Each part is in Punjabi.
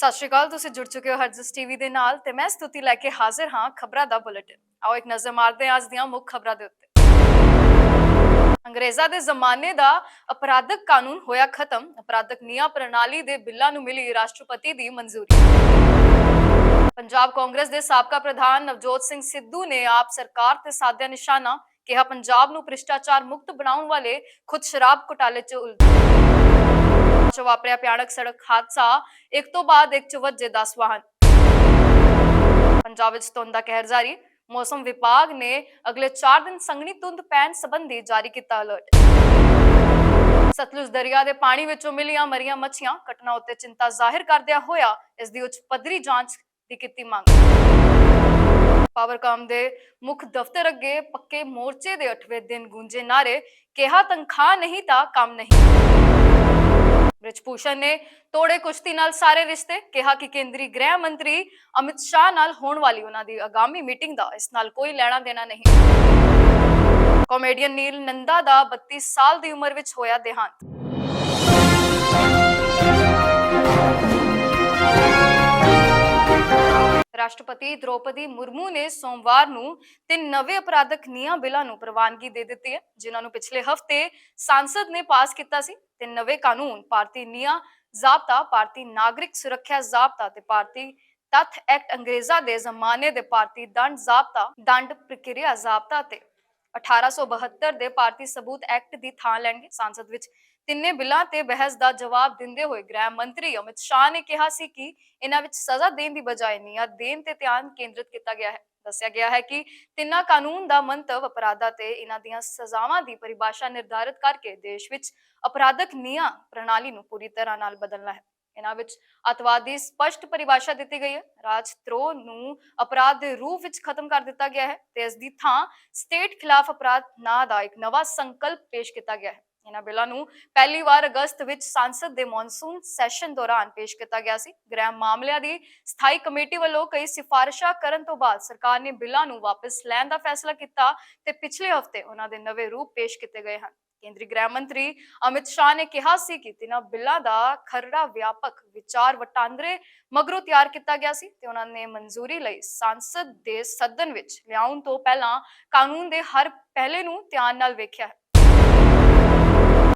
ਸਤਿ ਸ਼੍ਰੀ ਅਕਾਲ, ਤੁਸੀਂ ਜੁੜ ਚੁੱਕੇ ਹੋ ਹਰਜਸ ਟੀਵੀ ਦੇ ਨਾਲ ਤੇ ਮੈਂ ਸਤੁਤੀ ਲੈ ਕੇ ਹਾਜ਼ਰ ਹਾਂ ਖਬਰਾਂ ਦਾ ਬੁਲੇਟਿਨ। ਆਓ ਇੱਕ ਨਜ਼ਰ ਮਾਰਦੇ ਹਾਂ ਅੱਜ ਦੀਆਂ ਮੁੱਖ ਖਬਰਾਂ ਦੇ ਉੱਤੇ। ਅੰਗਰੇਜ਼ਾਂ ਦੇ ਜ਼ਮਾਨੇ ਦਾ ਅਪਰਾਧਕ ਕਾਨੂੰਨ ਹੋਇਆ ਖਤਮ। ਅਪਰਾਧਕ ਨਿਆਂ ਪ੍ਰਣਾਲੀ ਦੇ ਬਿੱਲਾਂ ਨੂੰ ਮਿਲੀ ਰਾਸ਼ਟਰਪਤੀ ਦੀ ਮਨਜ਼ੂਰੀ। ਪੰਜਾਬ ਕਾਂਗਰਸ ਦੇ ਸਾਬਕਾ ਪ੍ਰਧਾਨ ਨਵਜੋਤ ਸਿੰਘ ਸਿੱਧੂ ਨੇ ਆਪ ਸਰਕਾਰ ਤੇ ਸਾਧਿਆ ਨਿਸ਼ਾਨਾ ਕਿਹਾ, ਪੰਜਾਬ ਨੂੰ ਭ੍ਰਿਸ਼ਟਾਚਾਰ ਮੁਕਤ ਬਣਾਉਣ ਵਾਲੇ ਖੁਦ ਸ਼ਰਾਬ ਘੁਟਾਲੇ 'ਚ ਉਲਝੇ ਚ ਵਾਪਰਿਆ ਭਿਆਨਕ ਸੜਕ ਹਾਦਸਾ, ਇੱਕ ਤੋਂ ਬਾਅਦ ਇੱਕ ਚ ਵੱਜੇ 10 ਵਾਹਨ। ਪੰਜਾਬ ਵਿੱਚ ਧੁੰਦ ਦਾ ਕਹਿਰ ਜਾਰੀ, ਮੌਸਮ ਵਿਭਾਗ ਨੇ ਅਗਲੇ 4 ਦਿਨ ਸੰਘਣੀ ਧੁੰਦ ਪੈਣ ਸੰਬੰਧੀ ਜਾਰੀ ਕੀਤਾ ਅਲਰਟ ਸਤਲੁਜ ਦਰਿਆ ਦੇ ਪਾਣੀ ਵਿੱਚੋਂ ਮਿਲੀਆਂ ਮਰੀਆਂ ਮੱਛੀਆਂ, ਘਟਨਾ ਉੱਤੇ ਚਿੰਤਾ ਜ਼ਾਹਿਰ ਕਰਦਿਆਂ ਹੋਇਆ ਇਸ ਦੀ ਉੱਚ ਪੱਧਰੀ ਜਾਂਚ ਦੀ ਕੀਤੀ ਮੰਗ। ਪਾਵਰਕਾਮ ਦੇ ਮੁੱਖ ਦਫ਼ਤਰ ਅੱਗੇ ਪੱਕੇ ਮੋਰਚੇ ਦੇ 8ਵੇਂ ਦਿਨ ਗੂੰਜੇ ਨਾਰੇ ਕਿਹਾ ਤਨਖਾਹ ਨਹੀਂ ਤਾਂ ਕੰਮ ਨਹੀਂ। ਬ੍ਰਿਜਭੂਸ਼ਣ ਨੇ ਤੋੜੇ ਕੁਸ਼ਤੀ ਨਾਲ ਸਾਰੇ ਰਿਸ਼ਤੇ, ਕਿਹਾ ਕਿ ਕੇਂਦਰੀ ਗ੍ਰਹਿ ਮੰਤਰੀ ਅਮਿਤ ਸ਼ਾਹ ਨਾਲ ਹੋਣ ਵਾਲੀ ਉਹਨਾਂ ਦੀ ਆਗਾਮੀ ਮੀਟਿੰਗ ਦਾ ਇਸ ਨਾਲ ਕੋਈ ਲੈਣਾ ਦੇਣਾ ਨਹੀਂ। ਕਾਮੇਡੀਅਨ ਨੀਲ ਨੰਦਾ ਦਾ 32 ਸਾਲ ਦੀ ਉਮਰ ਵਿੱਚ ਹੋਇਆ ਦੇਹਾਂਤ। ਰਾਸ਼ਟਰਪਤੀ ਦ੍ਰੋਪਦੀ ਮੁਰਮੂ ਨੇ ਸੋਮਵਾਰ ਨੂੰ ਤਿੰਨ ਨਵੇਂ ਅਪਰਾਧਕ ਨਿਆਂ ਬਿੱਲਾਂ ਨੂੰ ਪ੍ਰਵਾਨਗੀ ਦੇ ਦਿੱਤੀ ਹੈ, ਜਿਨ੍ਹਾਂ ਨੂੰ ਪਿਛਲੇ ਹਫ਼ਤੇ ਸੰਸਦ ਨੇ ਪਾਸ ਕੀਤਾ ਸੀ। ਤੇ ਨਵੇਂ ਕਾਨੂੰਨ, ਭਾਰਤੀ ਨਿਆਂ ਜ਼ਾਬਤਾ, ਭਾਰਤੀ ਨਾਗਰਿਕ ਸੁਰੱਖਿਆ ਜ਼ਾਬਤਾ ਤੇ ਭਾਰਤੀ ਤੱਥ ਐਕਟ ਅੰਗਰੇਜ਼ਾਂ ਦੇ ਜ਼ਮਾਨੇ ਦੇ ਭਾਰਤੀ ਦੰਡ ਜ਼ਾਬਤਾ, ਦੰਡ ਪ੍ਰਕਿਰਿਆ ਜ਼ਾਬਤਾ ਤੇ 1872 ਦੇ ਭਾਰਤੀ ਸਬੂਤ ਐਕਟ ਦੀ ਥਾਂ ਲੈਣਗੇ। ਸੰਸਦ ਵਿੱਚ ਤਿੰਨੇ ਬਿੱਲਾਂ ਤੇ ਬਹਿਸ ਦਾ ਜਵਾਬ ਦਿੰਦੇ ਹੋਏ ਗ੍ਰਹਿ ਮੰਤਰੀ ਅਮਿਤ ਸ਼ਾਹ ਨੇ ਕਿਹਾ ਸੀ ਕਿ ਇਹਨਾਂ ਵਿੱਚ ਸਜ਼ਾ ਦੇਣ ਦੀ ਬਜਾਏ ਨਿਆਂ ਦੇਣ ਤੇ ਧਿਆਨ ਕੇਂਦਰਿਤ ਕੀਤਾ ਗਿਆ ਹੈ। ਦੱਸਿਆ ਗਿਆ ਹੈ ਕਿ ਤਿੰਨਾਂ ਕਾਨੂੰਨ ਦਾ ਮੰਤਵ ਅਪਰਾਧਾਂ ਤੇ ਇਹਨਾਂ ਦੀਆਂ ਸਜ਼ਾਵਾਂ ਦੀ ਪਰਿਭਾਸ਼ਾ ਨਿਰਧਾਰਿਤ ਕਰਕੇ ਦੇਸ਼ ਵਿੱਚ ਅਪਰਾਧਕ ਨਿਆਂ ਪ੍ਰਣਾਲੀ ਨੂੰ ਪੂਰੀ ਤਰ੍ਹਾਂ ਨਾਲ ਬਦਲਣਾ ਹੈ। ਇਹਨਾਂ ਵਿੱਚ ਅਤਵਾਦ ਦੀ ਸਪਸ਼ਟ ਪਰਿਭਾਸ਼ਾ ਦਿੱਤੀ ਗਈ ਹੈ। ਰਾਜਧਰੋਹ ਨੂੰ ਅਪਰਾਧ ਦੇ ਰੂਪ ਵਿੱਚ ਖਤਮ ਕਰ ਦਿੱਤਾ ਗਿਆ ਹੈ ਤੇ ਇਸ ਦੀ ਥਾਂ ਸਟੇਟ ਖਿਲਾਫ ਅਪਰਾਧ ਨਾਂ ਦਾ ਇੱਕ ਨਵਾਂ ਸੰਕਲਪ ਪੇਸ਼ ਕੀਤਾ ਗਿਆ ਹੈ। ਇਹਨਾਂ ਬਿੱਲਾਂ ਨੂੰ ਪਹਿਲੀ ਵਾਰ ਅਗਸਤ ਵਿੱਚ ਸੰਸਦ ਦੇ ਮੌਨਸੂਨ ਸੈਸ਼ਨ ਦੌਰਾਨ ਪੇਸ਼ ਕੀਤਾ ਗਿਆ ਸੀ। ਗ੍ਰਹਿ ਮਾਮਲਿਆਂ ਦੀ ਸਥਾਈ ਕਮੇਟੀ ਵੱਲੋਂ ਕਈ ਸਿਫਾਰਿਸ਼ਾਂ ਕਰਨ ਤੋਂ ਬਾਅਦ ਸਰਕਾਰ ਨੇ ਬਿੱਲਾਂ ਨੂੰ ਵਾਪਸ ਲੈਣ ਦਾ ਫੈਸਲਾ ਕੀਤਾ ਤੇ ਪਿਛਲੇ ਹਫ਼ਤੇ ਉਹਨਾਂ ਦੇ ਨਵੇਂ ਰੂਪ ਪੇਸ਼ ਕੀਤੇ ਗਏ ਹਨ। ਕੇਂਦਰੀ ਗ੍ਰਹਿ ਮੰਤਰੀ ਅਮਿਤ ਸ਼ਾਹ ਨੇ ਕਿਹਾ ਸੀ ਕਿ ਤਿੰਨਾਂ ਬਿੱਲਾਂ ਦਾ ਖਰੜਾ ਵਿਆਪਕ ਵਿਚਾਰ ਵਟਾਂਦਰੇ ਮਗਰੋਂ ਤਿਆਰ ਕੀਤਾ ਗਿਆ ਸੀ ਤੇ ਉਹਨਾਂ ਨੇ ਮਨਜ਼ੂਰੀ ਲਈ ਸੰਸਦ ਦੇ ਸਦਨ ਵਿੱਚ ਲਿਆਉਣ ਤੋਂ ਪਹਿਲਾਂ ਕਾਨੂੰਨ ਦੇ ਹਰ ਪਹਿਲੇ ਨੂੰ ਧਿਆਨ ਨਾਲ ਵੇਖਿਆ ਹੈ।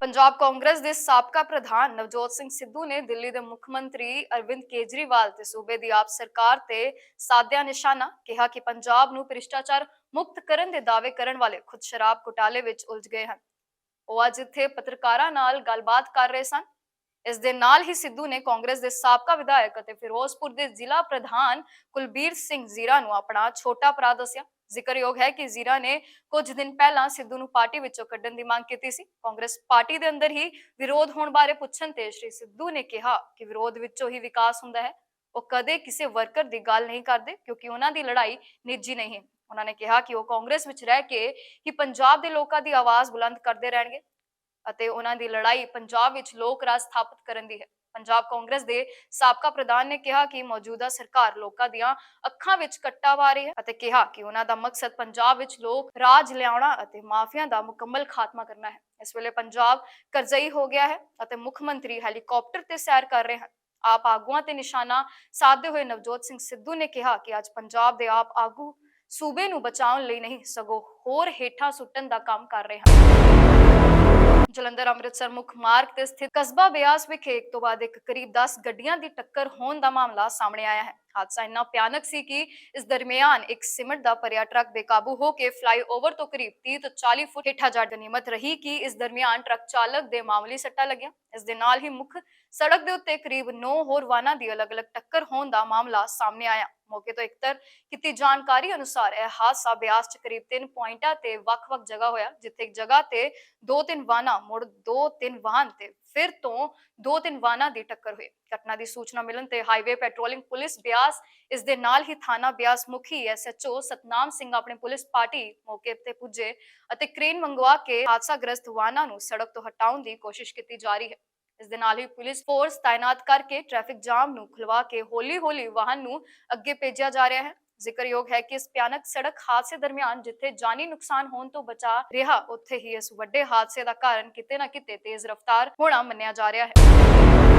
ਪੰਜਾਬ ਕਾਂਗਰਸ ਦੇ ਸਾਬਕਾ ਪ੍ਰਧਾਨ ਨਵਜੋਤ ਸਿੰਘ ਸਿੱਧੂ ਨੇ ਦਿੱਲੀ ਦੇ ਮੁੱਖ ਮੰਤਰੀ ਅਰਵਿੰਦ ਕੇਜਰੀਵਾਲ ਤੇ ਸੂਬੇ ਦੀ ਆਪ ਸਰਕਾਰ ਤੇ ਸਾਧਿਆ ਨਿਸ਼ਾਨਾ ਕਿਹਾ ਕਿ ਪੰਜਾਬ ਨੂੰ ਭ੍ਰਿਸ਼ਟਾਚਾਰ ਮੁਕਤ ਕਰਨ ਦੇ ਦਾਅਵੇ ਕਰਨ ਵਾਲੇ ਖੁਦ ਸ਼ਰਾਬ ਘੁਟਾਲੇ ਵਿੱਚ ਉਲਝ ਗਏ ਹਨ। ਉਹ ਅੱਜ ਇੱਥੇ ਪੱਤਰਕਾਰਾਂ ਨਾਲ ਗੱਲਬਾਤ ਕਰ ਰਹੇ ਸਨ। ਇਸ ਦੇ ਨਾਲ ਹੀ ਸਿੱਧੂ ਨੇ ਕਾਂਗਰਸ ਦੇ ਸਾਬਕਾ ਵਿਧਾਇਕ ਅਤੇ ਫਿਰੋਜ਼ਪੁਰ ਦੇ ਜ਼ਿਲ੍ਹਾ ਪ੍ਰਧਾਨ ਕੁਲਬੀਰ ਸਿੰਘ ਜ਼ੀਰਾ ਨੂੰ ਆਪਣਾ ਛੋਟਾ ਭਰਾ ਦੱਸਿਆ। ਜ਼ਿਕਰਯੋਗ ਹੈ ਕਿ ਜ਼ੀਰਾ ਨੇ ਕੁਝ ਦਿਨ ਪਹਿਲਾਂ ਸਿੱਧੂ ਨੂੰ ਪਾਰਟੀ ਵਿੱਚੋਂ ਕੱਢਣ ਦੀ ਮੰਗ ਕੀਤੀ ਸੀ। ਕਾਂਗਰਸ ਪਾਰਟੀ ਦੇ ਅੰਦਰ ਹੀ ਵਿਰੋਧ ਹੋਣ ਬਾਰੇ ਪੁੱਛਣ ਤੇ ਸ਼੍ਰੀ ਸਿੱਧੂ ਨੇ ਕਿਹਾ ਕਿ ਵਿਰੋਧ ਵਿੱਚੋਂ ਹੀ ਵਿਕਾਸ ਹੁੰਦਾ ਹੈ। ਉਹ ਕਦੇ ਕਿਸੇ ਵਰਕਰ ਦੀ ਗੱਲ ਨਹੀਂ ਕਰਦੇ ਕਿਉਂਕਿ ਉਹਨਾਂ ਦੀ ਲੜਾਈ ਨਿੱਜੀ ਨਹੀਂ ਹੈ। ਉਹਨਾਂ ਨੇ ਕਿਹਾ ਕਿ ਉਹ ਕਾਂਗਰਸ ਵਿੱਚ ਰਹਿ ਕੇ ਹੀ ਪੰਜਾਬ ਦੇ ਲੋਕਾਂ ਦੀ ਆਵਾਜ਼ ਬੁਲੰਦ ਕਰਦੇ ਰਹਿਣਗੇ ਅਤੇ ਉਹਨਾਂ ਦੀ ਲੜਾਈ ਪੰਜਾਬ ਵਿੱਚ ਲੋਕ ਰਾਜ ਸਥਾਪਿਤ ਕਰਨ ਦੀ ਹੈ। ਪੰਜਾਬ ਕਾਂਗਰਸ ਦੇ ਸਾਬਕਾ ਪ੍ਰਧਾਨ ਨੇ ਕਿਹਾ ਕਿ ਮੌਜੂਦਾ ਸਰਕਾਰ ਲੋਕਾਂ ਦੀਆਂ ਅੱਖਾਂ ਵਿੱਚ ਕੱਟਾ ਪਾ ਰਹੀ ਹੈ ਅਤੇ ਕਿਹਾ ਕਿ ਉਹਨਾਂ ਦਾ ਮਕਸਦ ਪੰਜਾਬ ਵਿੱਚ ਲੋਕ ਰਾਜ ਲਿਆਉਣਾ ਅਤੇ ਮਾਫੀਆ ਦਾ ਮੁਕੰਮਲ ਖਾਤਮਾ ਕਰਨਾ ਹੈ। ਇਸ ਵੇਲੇ ਪੰਜਾਬ ਕਰਜ਼ਈ ਹੋ ਗਿਆ ਹੈ ਅਤੇ ਮੁੱਖ ਮੰਤਰੀ ਹੈਲੀਕਾਪਟਰ ਤੇ ਸੈਰ ਕਰ ਰਹੇ ਹਨ। ਆਪ ਆਗੂਆਂ ਤੇ ਨਿਸ਼ਾਨਾ ਸਾਧਦੇ ਹੋਏ ਨਵਜੋਤ ਸਿੰਘ ਸਿੱਧੂ ਨੇ ਕਿਹਾ ਕਿ ਅੱਜ ਪੰਜਾਬ ਦੇ ਆਪ ਆਗੂ ਸੂਬੇ ਨੂੰ ਬਚਾਉਣ ਲਈ ਨਹੀਂ, ਸਗੋਂ ਹੋਰ ਹੇਠਾਂ ਸੁੱਟਣ ਦਾ ਕੰਮ ਕਰ ਰਹੇ ਹਨ। ਜਲੰਧਰ ਅੰਮ੍ਰਿਤਸਰ ਮੁੱਖ ਮਾਰਗ ਤੇ ਸਥਿਤ ਕਸਬਾ ਬਿਆਸ ਵਿਖੇ ਇੱਕ ਤੋਂ ਬਾਅਦ ਇੱਕ ਕਰੀਬ 10 ਗੱਡੀਆਂ ਦੀ ਟੱਕਰ ਹੋਣ ਦਾ ਮਾਮਲਾ ਸਾਹਮਣੇ ਆਇਆ ਹੈ। ਹਾਦਸਾ ਇੰਨਾ ਭਿਆਨਕ ਸੀ ਕਿ ਇਸ ਦਰਮਿਆਨ ਇੱਕ ਸਿਮਟ ਦਾ ਭਰਿਆ ਟਰੱਕ ਬੇਕਾਬੂ ਹੋ ਕੇ ਫਲਾਈਓਵਰ ਤੋਂ ਕਰੀਬ 30 ਤੋਂ 40 ਫੁੱਟ ਹੇਠਾਂ ਜਾ ਗਨੀਮਤ ਰਹੀ ਕਿ ਇਸ ਦਰਮਿਆਨ ਟਰੱਕ ਚਾਲਕ ਦੇ ਮਾਮੂਲੀ ਸੱਟਾਂ ਲੱਗੀਆਂ। ਇਸ ਦੇ ਨਾਲ ਹੀ ਮੁੱਖ ਸੜਕ ਦੇ ਉੱਤੇ ਕਰੀਬ 9 ਹੋਰ ਵਾਹਨਾਂ ਦੀ ਅਲੱਗ-ਅਲੱਗ ਟੱਕਰ ਹੋਣ ਦਾ ਮਾਮਲਾ ਸਾਹਮਣੇ ਆਇਆ। ਮੌਕੇ ਤੋਂ ਇਕਤਰ ਕੀਤੀ ਜਾਣਕਾਰੀ ਅਨੁਸਾਰ ਇਹ ਹਾਦਸਾ ਬਿਆਸ ਚ ਕਰੀਬ 3 ਪੁਆਇੰਟਾਂ ਤੇ ਵੱਖ-ਵੱਖ ਜਗ੍ਹਾ ਹੋਇਆ, ਜਿੱਥੇ ਇੱਕ ਜਗ੍ਹਾ ਤੇ ਦੋ ਤਿੰਨ ਵਾਹਨਾਂ ਮੁੜ ਦੋ ਤਿੰਨ ਵਾਹਨ ਤੇ ਫਿਰ ਤੋਂ ਦੋ ਤਿੰਨ ਵਾਹਨਾਂ ਦੀ ਟੱਕਰ ਹੋਈ। ਘਟਨਾ ਦੀ ਸੂਚਨਾ ਮਿਲਣ ਤੇ ਹਾਈਵੇ ਪੈਟਰੋਲਿੰਗ ਪੁਲਿਸ ਬਿਆਸ, ਇਸ ਦੇ ਨਾਲ ਹੀ ਥਾਣਾ ਬਿਆਸ ਮੁਖੀ ਐਸਐਚਓ ਸਤਨਾਮ ਸਿੰਘ ਆਪਣੇ ਪੁਲਿਸ ਪਾਰਟੀ ਮੌਕੇ ਤੇ ਪੁੱਜੇ ਅਤੇ ਕ੍ਰੇਨ ਮੰਗਵਾ ਕੇ ਹਾਦਸਾਗ੍ਰਸਤ ਵਾਹਨਾਂ ਨੂੰ ਸੜਕ ਤੋਂ ਹਟਾਉਣ ਦੀ ਕੋਸ਼ਿਸ਼ ਕੀਤੀ ਜਾ ਰਹੀ ਹੈ। ਇਸ ਦੇ ਨਾਲ ਹੀ ਪੁਲਿਸ ਫੋਰਸ ਤਾਇਨਾਤ ਕਰਕੇ ਟ੍ਰੈਫਿਕ ਜਾਮ ਨੂੰ ਖੁਲਵਾ ਕੇ ਹੌਲੀ-ਹੌਲੀ ਵਾਹਨ ਨੂੰ ਅੱਗੇ ਭੇਜਿਆ ਜਾ ਰਿਹਾ ਹੈ। ਜ਼ਿਕਰਯੋਗ ਹੈ ਕਿ ਇਸ ਭਿਆਨਕ ਸੜਕ ਹਾਦਸੇ ਦਰਮਿਆਨ ਜਿੱਥੇ ਜਾਨੀ ਨੁਕਸਾਨ ਹੋਣ ਤੋਂ ਬਚਾ ਰਿਹਾ, ਉੱਥੇ ਹੀ ਇਸ ਵੱਡੇ ਹਾਦਸੇ ਦਾ ਕਾਰਨ ਕਿਤੇ ਨਾ ਕਿਤੇ ਤੇਜ਼ ਰਫ਼ਤਾਰ ਹੋਣਾ ਮੰਨਿਆ ਜਾ ਰਿਹਾ ਹੈ।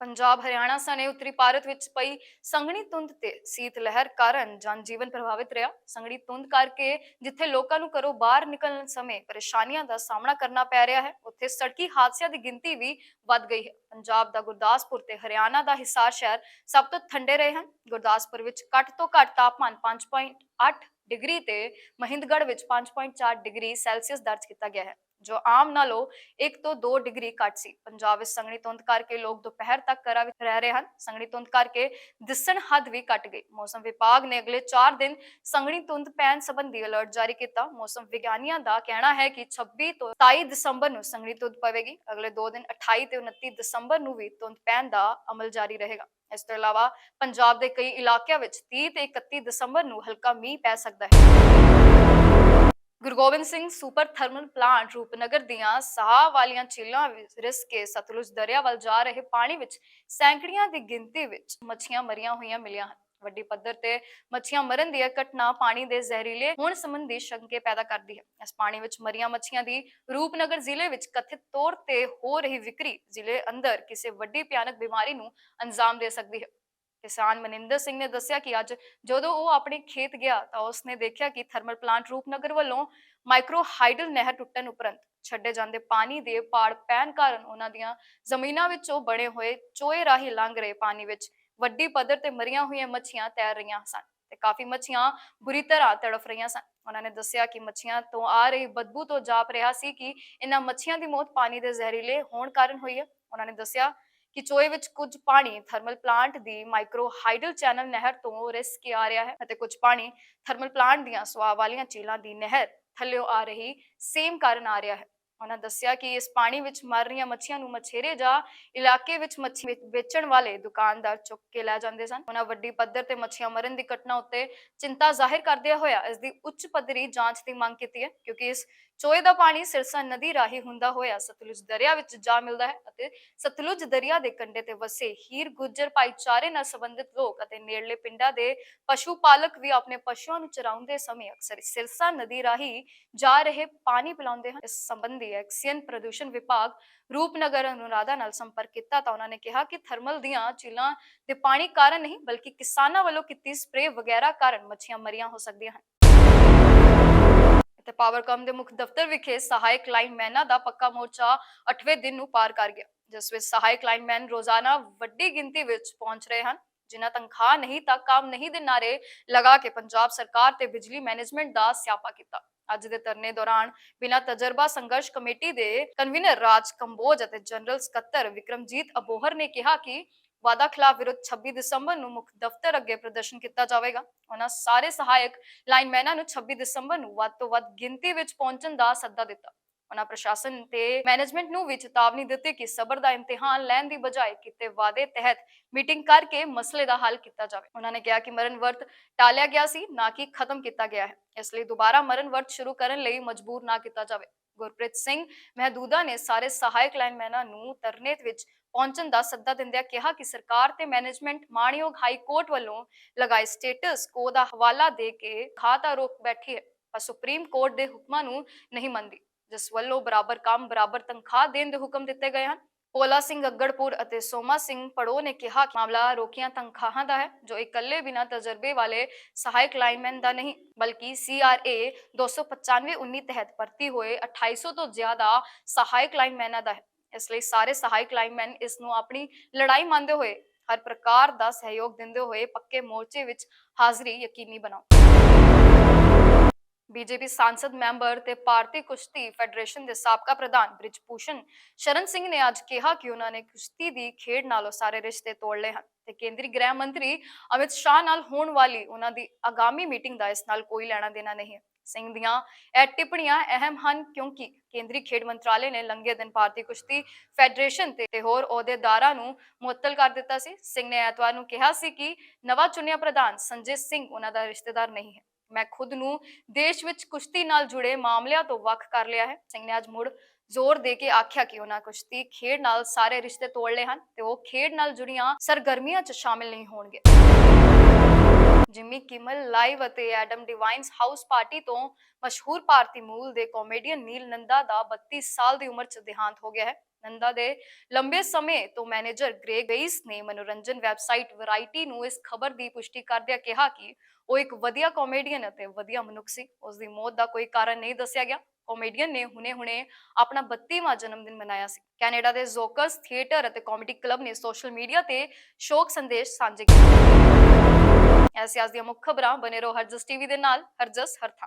ਪੰਜਾਬ, ਹਰਿਆਣਾ ਸਣੇ ਉੱਤਰੀ ਭਾਰਤ ਵਿੱਚ ਪਈ ਸੰਘਣੀ ਧੁੰਦ ਤੇ ਸੀਤ ਲਹਿਰ ਕਾਰਨ ਜਨ ਜੀਵਨ ਪ੍ਰਭਾਵਿਤ ਰਿਹਾ। ਸੰਘਣੀ ਧੁੰਦ ਕਰਕੇ ਜਿੱਥੇ ਲੋਕਾਂ ਨੂੰ ਘਰੋਂ ਬਾਹਰ ਨਿਕਲਣ ਸਮੇਂ ਪਰੇਸ਼ਾਨੀਆਂ ਦਾ ਸਾਹਮਣਾ ਕਰਨਾ ਪੈ ਰਿਹਾ ਹੈ, ਉੱਥੇ ਸੜਕੀ ਹਾਦਸਿਆਂ ਦੀ ਗਿਣਤੀ ਵੀ ਵੱਧ ਗਈ ਹੈ। ਪੰਜਾਬ ਦਾ ਗੁਰਦਾਸਪੁਰ ਤੇ ਹਰਿਆਣਾ ਦਾ ਹਿਸਾਰ ਸ਼ਹਿਰ ਸਭ ਤੋਂ ਠੰਡੇ ਰਹੇ ਹਨ। ਗੁਰਦਾਸਪੁਰ ਵਿੱਚ ਘੱਟ ਤੋਂ ਘੱਟ ਤਾਪਮਾਨ 5.8 ਡਿਗਰੀ ਤੇ ਮਹਿੰਦਗੜ੍ਹ ਵਿੱਚ 5.4 ਡਿਗਰੀ ਸੈਲਸੀਅਸ ਦਰਜ ਕੀਤਾ ਗਿਆ ਹੈ। ਜੋ ਆਮ ਨਾਲੋਂ 1 ਤੋਂ 2 ਡਿਗਰੀ ਘੱਟ ਸੀ। ਪੰਜਾਬ ਵਿੱਚ ਸੰਘਣੀ ਧੁੰਦ ਕਰਕੇ ਲੋਕ ਦੁਪਹਿਰ ਤੱਕ ਘਰਾਂ ਵਿੱਚ ਰਹਿ ਰਹੇ ਹਨ। ਸੰਘਣੀ ਧੁੰਦ ਕਰਕੇ ਦਿਸਣ ਹੱਦ ਵੀ ਘਟ ਗਈ। ਮੌਸਮ ਵਿਭਾਗ ਨੇ ਅਗਲੇ 4 ਦਿਨ ਸੰਘਣੀ ਧੁੰਦ ਪੈਣ ਸੰਬੰਧੀ ਅਲਰਟ ਜਾਰੀ ਕੀਤਾ। ਮੌਸਮ ਵਿਗਿਆਨੀਆਂ ਦਾ ਕਹਿਣਾ ਹੈ ਕਿ 26 ਤੋਂ 27 ਦਸੰਬਰ ਨੂੰ ਸੰਘਣੀ ਧੁੰਦ ਪਵੇਗੀ। ਅਗਲੇ 2 ਦਿਨ 28 ਤੇ 29 ਦਸੰਬਰ ਨੂੰ ਵੀ ਧੁੰਦ ਪੈਣ ਦਾ ਅਮਲ ਜਾਰੀ ਰਹੇਗਾ। ਇਸ ਤੋਂ ਇਲਾਵਾ ਪੰਜਾਬ ਦੇ ਕਈ ਇਲਾਕਿਆਂ ਵਿੱਚ 30 ਤੇ 31 ਦਸੰਬਰ ਨੂੰ ਹਲਕਾ ਮੀਂਹ ਪੈ ਸਕਦਾ ਹੈ। Guru Gobind Singh super thermal plant Rupnagar ਦੀਆਂ ਸਾਹ ਵਾਲੀਆਂ ਝੀਲਾਂ ਰਿਸ ਕੇ ਸਤਲੁਜ ਦਰਿਆ ਵੱਲ ਜਾ ਰਹੇ ਪਾਣੀ ਵਿੱਚ ਸੈਂਕੜੀਆਂ ਦੀ ਗਿਣਤੀ ਵਿੱਚ ਮੱਛੀਆਂ ਮਰੀਆਂ ਹੋਈਆਂ ਮਿਲੀਆਂ ਹਨ। ਵੱਡੀ ਪੱਧਰ ਤੇ ਮੱਛੀਆਂ ਮਰਨ ਦੀ ਘਟਨਾ ਪਾਣੀ ਦੇ ਜ਼ਹਿਰੀਲੇ ਹੋਣ ਸੰਬੰਧੀ ਸ਼ੰਕੇ ਪੈਦਾ ਕਰਦੀ ਹੈ। ਇਸ ਪਾਣੀ ਵਿੱਚ ਮਰੀਆਂ ਮੱਛੀਆਂ ਦੀ ਰੂਪਨਗਰ ਜ਼ਿਲ੍ਹੇ ਵਿੱਚ ਕਥਿਤ ਤੌਰ ਤੇ ਹੋ ਰਹੀ ਵਿਕਰੀ ਜ਼ਿਲ੍ਹੇ ਅੰਦਰ ਕਿਸੇ ਵੱਡੀ ਭਿਆਨਕ ਬਿਮਾਰੀ ਨੂੰ ਅੰਜਾਮ ਦੇ ਸਕਦੀ ਹੈ। ਕਿਸਾਨ ਮਨਿੰਦਰ ਸਿੰਘ ਨੇ ਦੱਸਿਆ ਕਿ ਅੱਜ ਜਦੋਂ ਉਹ ਆਪਣੇ ਖੇਤ ਗਿਆ ਤਾਂ ਉਸਨੇ ਦੇਖਿਆ ਕਿ ਥਰਮਲ ਪਲਾਂਟ ਰੂਪਨਗਰ ਵੱਲੋਂ ਮਾਈਕਰੋ ਹਾਈਡਲ ਨਹਿਰ ਟੁੱਟਣ ਉਪਰੰਤ ਛੱਡੇ ਜਾਂਦੇ ਪਾਣੀ ਦੇ ਪਾੜ ਪੈਣ ਕਾਰਨ ਉਹਨਾਂ ਦੀਆਂ ਜ਼ਮੀਨਾਂ ਵਿੱਚੋਂ ਬਣੇ ਹੋਏ ਚੋਏ ਰਾਹੀਂ ਲੰਘ ਰਹੇ ਪਾਣੀ ਵਿੱਚ ਵੱਡੀ ਪੱਧਰ ਤੇ ਮਰੀਆਂ ਹੋਈਆਂ ਮੱਛੀਆਂ ਤੈਰ ਰਹੀਆਂ ਸਨ ਤੇ ਕਾਫੀ ਮੱਛੀਆਂ ਬੁਰੀ ਤਰ੍ਹਾਂ ਤੜਫ ਰਹੀਆਂ ਸਨ। ਉਹਨਾਂ ਨੇ ਦੱਸਿਆ ਕਿ ਮੱਛੀਆਂ ਤੋਂ ਆ ਰਹੀ ਬਦਬੂ ਤੋਂ ਜਾਪ ਰਿਹਾ ਸੀ ਕਿ ਇਹਨਾਂ ਮੱਛੀਆਂ ਦੀ ਮੌਤ ਪਾਣੀ ਦੇ ਜ਼ਹਿਰੀਲੇ ਹੋਣ ਕਾਰਨ ਹੋਈ ਹੈ। ਉਹਨਾਂ ਨੇ ਦੱਸਿਆ ਕਿ ਚੋਏ ਵਿੱਚ ਕੁਝ ਪਾਣੀ ਥਰਮਲ ਪਲਾਂਟ ਦੀ ਮਾਈਕਰੋ ਹਾਈਡਲ ਚੈਨਲ ਨਹਿਰ ਤੋਂ ਰਿਸ ਕੇ ਆ ਰਿਹਾ ਹੈ ਅਤੇ ਕੁਝ ਪਾਣੀ ਥਰਮਲ ਪਲਾਂਟ ਦੀਆਂ ਸਵਾਹ ਵਾਲੀਆਂ ਝੀਲਾਂ ਦੀ ਨਹਿਰ ਥੱਲੇੋਂ ਆ ਰਹੀ ਸੇਮ ਕਾਰਨ ਆ ਰਿਹਾ ਹੈ। ਉਹਨਾਂ ਦੱਸਿਆ ਕਿ ਇਸ ਪਾਣੀ ਵਿੱਚ ਮਰ ਰਹੀਆਂ ਮੱਛੀਆਂ ਨੂੰ ਮਛੇਰੇ ਜਾਂ ਇਲਾਕੇ ਵਿੱਚ ਮੱਛੀ ਵੇਚਣ ਵਾਲੇ ਦੁਕਾਨਦਾਰ ਚੁੱਕ ਕੇ ਲੈ ਜਾਂਦੇ ਸਨ। ਉਹਨਾਂ ਵੱਡੀ ਪੱਧਰ ਤੇ ਮੱਛੀਆਂ ਮਰਨ ਦੀ ਘਟਨਾ ਉੱਤੇ ਚਿੰਤਾ ਜ਼ਾਹਿਰ ਕਰਦਿਆਂ ਹੋਇਆ ਇਸ ਦੀ ਉੱਚ ਪੱਧਰੀ ਜਾਂਚ ਦੀ ਮੰਗ ਕੀਤੀ ਹੈ ਕਿਉਂਕਿ ਇਸ ਚੋਏ ਦਾ ਪਾਣੀ ਸਿਰਸਾ ਨਦੀ ਰਾਹੀਂ ਹੁੰਦਾ ਹੋਇਆ। ਸਤਲੁਜ ਦਰਿਆ ਵਿੱਚ ਜਾ ਮਿਲਦਾ ਹੈ ਅਤੇ ਸਤਲੁਜ ਦਰਿਆ ਦੇ ਕੰਢੇ ਤੇ ਵਸੇ ਹੀਰ ਗੁੱਜਰ ਭਾਈਚਾਰੇ ਨਾਲ ਸੰਬੰਧਿਤ ਲੋਕ ਅਤੇ ਨੇੜਲੇ ਪਿੰਡਾਂ ਦੇ ਪਸ਼ੂ ਪਾਲਕ ਵੀ ਆਪਣੇ ਪਸ਼ੂਆਂ ਨੂੰ ਚਰਾਉਂਦੇ ਸਮੇਂ ਅਕਸਰ ਸਿਰਸਾ ਨਦੀ ਰਾਹੀਂ ਜਾ ਰਹੇ ਪਾਣੀ ਪਿਲਾਉਂਦੇ ਹਨ। ਇਸ ਸੰਬੰਧੀ ਐਕਸੀਅਨ ਪ੍ਰਦੂਸ਼ਣ ਵਿਭਾਗ ਰੂਪਨਗਰ ਅਨੁਰਾਧਾ ਨਾਲ ਸੰਪਰਕ ਕੀਤਾ ਤਾਂ ਉਹਨਾਂ ਨੇ ਕਿਹਾ ਕਿ ਥਰਮਲ ਦੀਆਂ ਝੀਲਾਂ ਦੇ ਪਾਣੀ ਕਾਰਨ ਨਹੀਂ, ਬਲਕਿ ਕਿਸਾਨਾਂ ਵੱਲੋਂ ਕੀਤੀ ਸਪਰੇਅ ਵਗੈਰਾ ਕਾਰਨ ਮੱਛੀਆਂ ਮਰੀਆਂ ਹੋ ਸਕਦੀਆਂ ਹਨ। ਤੇ ਪਾਵਰਕਾਮ ਦੇ ਮੁੱਖ ਦਫ਼ਤਰ ਵਿਖੇ ਸਹਾਇਕ ਲਾਈਨਮੈਨਾਂ ਦਾ ਪੱਕਾ ਮੋਰਚਾ 8ਵੇਂ ਦਿਨ ਨੂੰ ਪਾਰ ਕਰ ਗਿਆ, ਜਿਸ ਵਿੱਚ ਸਹਾਇਕ ਲਾਈਨਮੈਨ ਰੋਜ਼ਾਨਾ ਵੱਡੀ ਗਿਣਤੀ ਵਿੱਚ ਪਹੁੰਚ ਰਹੇ ਹਨ, ਜਿਨ੍ਹਾਂ ਤਨਖਾਹ ਨਹੀਂ ਤਾਂ ਕੰਮ ਨਹੀਂ ਦੇ ਨਾਰੇ ਲਗਾ ਕੇ ਪੰਜਾਬ ਸਰਕਾਰ ਤੇ ਬਿਜਲੀ ਮੈਨੇਜਮੈਂਟ ਦਾ ਸਿਆਪਾ ਕੀਤਾ। ਅੱਜ ਦੇ ਧਰਨੇ ਦੌਰਾਨ ਬਿਨਾਂ ਤਜਰਬਾ ਸੰਘਰਸ਼ ਕਮੇਟੀ ਦੇ ਕਨਵੀਨਰ ਰਾਜ ਕੰਬੋਜ ਅਤੇ ਜਨਰਲ ਸਕੱਤਰ ਵਿਕਰਮਜੀਤ ਅਬੋਹਰ ਨੇ ਕਿਹਾ ਕਿ ਵਾਦਾ ਖਿਲਾਫ ਵਿਰੁੱਧ 26 ਦਸੰਬਰ ਨੂੰ ਮੁੱਖ ਦਫ਼ਤਰ ਅੱਗੇ ਪ੍ਰਦਰਸ਼ਨ ਕੀਤਾ ਜਾਵੇਗਾ। ਉਹਨਾਂ ਸਾਰੇ ਸਹਾਇਕ ਲਾਈਨਮੈਨਾਂ ਨੂੰ 26 ਦਸੰਬਰ ਨੂੰ ਵੱਧ ਤੋਂ ਵੱਧ ਗਿਣਤੀ ਵਿੱਚ ਪਹੁੰਚਣ ਦਾ ਸੱਦਾ ਦਿੱਤਾ। ਉਹਨਾਂ ਪ੍ਰਸ਼ਾਸਨ ਤੇ ਮੈਨੇਜਮੈਂਟ ਨੂੰ ਵੀ ਚੇਤਾਵਨੀ ਦਿੱਤੀ ਕਿ ਸਬਰ ਦਾ ਇਮਤਿਹਾਨ ਲੈਣ ਦੀ ਬਜਾਏ ਕਿਤੇ ਵਾਅਦੇ ਤਹਿਤ ਮੀਟਿੰਗ ਕਰਕੇ ਮਸਲੇ ਦਾ ਹੱਲ ਕੀਤਾ ਜਾਵੇ। ਉਹਨਾਂ ਨੇ ਕਿਹਾ ਕਿ ਮਰਨ ਵਰਤ ਟਾਲਿਆ ਗਿਆ ਸੀ, ਨਾ ਕਿ ਖਤਮ ਕੀਤਾ ਗਿਆ ਹੈ। ਇਸ ਲਈ ਦੁਬਾਰਾ ਮਰਨ ਵਰਤ ਸ਼ੁਰੂ ਕਰਨ ਲਈ ਮਜਬੂਰ ਨਾ ਕੀਤਾ ਜਾਵੇ। ਗੁਰਪ੍ਰੀਤ ਸਿੰਘ ਮਹਦੂਦਾ ਨੇ ਸਾਰੇ ਸਹਾਇਕ ਲਾਈਨਮੈਨਾਂ ਨੂੰ ਤਰਨੇ ਵਿੱਚ ਪਹੁੰਚਣ ਦਾ ਸੱਦਾ ਦਿੰਦਿਆਂ ਕਿਹਾ ਕਿ ਸਰਕਾਰ ਤੇ ਮੈਨੇਜਮੈਂਟ ਮਾਣਯੋਗ ਹਾਈ ਕੋਰਟ ਵੱਲੋਂ ਲਗਾਏ ਸਟੇਟਸ ਕੋ ਦਾ ਹਵਾਲਾ ਦੇ ਕੇ ਖਾਤਾ ਰੋਕ ਬੈਠੀ ਹੈ। ਪਰ ਸੁਪਰੀਮ ਕੋਰਟ ਦੇ ਹੁਕਮਾਂ ਨੂੰ ਨਹੀਂ ਮੰਨਦੀ, ਜਿਸ ਵੱਲੋਂ ਬਰਾਬਰ ਕੰਮ, ਬਰਾਬਰ ਤਨਖਾਹ ਦੇਣ ਦੇ ਹੁਕਮ ਦਿੱਤੇ ਗਏ ਹਨ। ਪੋਲਾ ਸਿੰਘ ਅੱਗੜਪੁਰ ਅਤੇ ਸੋਮਾ ਸਿੰਘ ਪੜੋ ਨੇ ਕਿਹਾ ਕਿ ਮਾਮਲਾ ਰੋਕੀਆਂ ਤਨਖਾਹਾਂ ਦਾ ਹੈ, ਜੋ ਇਕੱਲੇ ਬਿਨਾਂ ਤਜਰਬੇ ਵਾਲੇ ਸਹਾਇਕ ਲਾਈਨਮੈਨ ਦਾ ਨਹੀਂ, ਬਲਕਿ CRA 295-19 ਤਹਿਤ ਭਰਤੀ ਹੋਏ 2800 ਤੋਂ ਜ਼ਿਆਦਾ ਸਹਾਇਕ ਲਾਈਨਮੈਨਾਂ ਦਾ ਹੈ। ਇਸ ਲਈ ਸਾਰੇ ਸਹਾਇਕ ਲਾਈਨਮੈਨ ਇਸ ਨੂੰ ਆਪਣੀ ਲੜਾਈ ਮੰਨਦੇ ਹੋਏ, ਹਰ ਪ੍ਰਕਾਰ ਦਾ ਸਹਿਯੋਗ ਦਿੰਦੇ ਹੋਏ ਪੱਕੇ ਮੋਰਚੇ ਵਿੱਚ ਹਾਜ਼ਰੀ ਯਕੀਨੀ ਬਣਾਓ। ਬੀਜੇਪੀ ਸਾਂਸਦ ਮੈਂਬਰ ਤੇ ਭਾਰਤੀ ਕੁਸ਼ਤੀ ਫੈਡਰੇਸ਼ਨ ਦੇ ਸਾਬਕਾ ਪ੍ਰਧਾਨ ਬ੍ਰਿਜ ਸ਼ਰਨ ਸਿੰਘ ਨੇ ਅੱਜ ਕਿਹਾ ਕਿ ਉਹਨਾਂ ਨੇ ਕੁਸ਼ਤੀ ਦੀ ਖੇਡ ਨਾਲੋਂ ਸਾਰੇ ਰਿਸ਼ਤੇ ਤੋੜ ਲਏ ਹਨ ਤੇ ਕੇਂਦਰੀ ਗ੍ਰਹਿ ਮੰਤਰੀ ਅਮਿਤ ਸ਼ਾਹ ਨਾਲ ਹੋਣ ਵਾਲੀ ਉਹਨਾਂ ਦੀ ਆਗਾਮੀ ਮੀਟਿੰਗ ਦਾ ਇਸ ਨਾਲ ਕੋਈ ਲੈਣਾ ਦੇਣਾ ਨਹੀਂ ਹੈ। ਸਿੰਘ ਦੀਆਂ ਇਹ ਟਿੱਪਣੀਆਂ ਅਹਿਮ ਹਨ ਕਿਉਂਕਿ ਕੇਂਦਰੀ ਖੇਡ ਮੰਤਰਾਲੇ ਨੇ ਲੰਘੇ ਦਿਨ ਭਾਰਤੀ ਕੁਸ਼ਤੀ ਫੈਡਰੇਸ਼ਨ ਤੇ ਹੋਰ ਅਹੁਦੇਦਾਰਾਂ ਨੂੰ ਮੁਅੱਤਲ ਕਰ ਦਿੱਤਾ ਸੀ। ਸਿੰਘ ਨੇ ਐਤਵਾਰ ਨੂੰ ਕਿਹਾ ਸੀ ਕਿ ਨਵਾਂ ਚੁਣਿਆ ਪ੍ਰਧਾਨ ਸੰਜੇ ਸਿੰਘ ਉਹਨਾਂ ਦਾ ਰਿਸ਼ਤੇਦਾਰ ਨਹੀਂ ਹੈ। ਮੈਂ ਖੁਦ ਨੂੰ ਦੇਸ਼ ਵਿੱਚ ਕੁਸ਼ਤੀ ਨਾਲ ਜੁੜੇ ਮਾਮਲਿਆਂ ਤੋਂ ਵੱਖ ਕਰ ਲਿਆ ਹੈ। ਸਿੰਘ ਨੇ ਅੱਜ ਮੁੜ ਜ਼ੋਰ ਦੇ ਕੇ ਆਖਿਆ ਕਿ ਉਹਨਾਂ ਕੁਸ਼ਤੀ ਖੇਡ ਨਾਲ ਸਾਰੇ ਰਿਸ਼ਤੇ ਤੋੜ ਲਏ ਹਨ ਤੇ ਉਹ ਖੇਡ ਨਾਲ ਜੁੜੀਆਂ ਸਰਗਰਮੀਆਂ 'ਚ ਸ਼ਾਮਿਲ ਨਹੀਂ ਹੋਣਗੇ। ਜਿਮੀ ਕਿਮਲ ਲਾਈਵ ਅਤੇ ਐਡਮ ਡਿਵਾਈਨਸ ਹਾਊਸ ਪਾਰਟੀ ਤੋਂ ਮਸ਼ਹੂਰ ਭਾਰਤੀ ਮੂਲ ਦੇ ਕਾਮੇਡੀਅਨ ਨੀਲ ਨੰਦਾ ਦਾ 32 ਸਾਲ ਦੀ ਉਮਰ 'ਚ ਦੇਹਾਂਤ ਹੋ ਗਿਆ ਹੈ। ਨੰਦਾ ਦੇ ਲੰਬੇ ਸਮੇਂ ਤੋਂ ਮੈਨੇਜਰ ਗ੍ਰੇ ਗਈਸ ਨੇ ਮਨੋਰੰਜਨ ਵੈਬਸਾਈਟ ਵੈਰਾਈਟੀ ਨੂੰ ਇਸ ਖਬਰ ਦੀ ਪੁਸ਼ਟੀ ਕਰਦਿਆਂ ਕਿਹਾ ਕਿ ਉਹ ਇੱਕ ਵਧੀਆ ਕਾਮੇਡੀਅਨ ਅਤੇ ਵਧੀਆ ਮਨੁੱਖ ਸੀ। ਉਸ ਦੀ ਮੌਤ ਦਾ ਕੋਈ ਕਾਰਨ ਨਹੀਂ ਦੱਸਿਆ ਗਿਆ। ਕਾਮੇਡੀਅਨ ਨੇ ਹੁਣੇ-ਹੁਣੇ ਆਪਣਾ 32ਵਾਂ ਜਨਮ ਦਿਨ ਮਨਾਇਆ ਸੀ। ਕੈਨੇਡਾ ਦੇ ਜ਼ੋਕਰਸ ਥੀਏਟਰ ਅਤੇ ਕਾਮੇਡੀ ਕਲੱਬ ਨੇ ਸੋਸ਼ਲ ਮੀਡੀਆ ਤੇ ਸ਼ੋਕ ਸੰਦੇਸ਼ ਸਾਂਝੇ ਕੀਤੇ। ਐਸੀ ਅੱਜ ਦੀਆਂ ਮੁੱਖ ਖਬਰਾਂ ਬਨੇ ਰਹੋ ਹਰਜਸ ਟੀਵੀ ਦੇ ਨਾਲ ਹਰਜਸ ਹਰ ਥਾਂ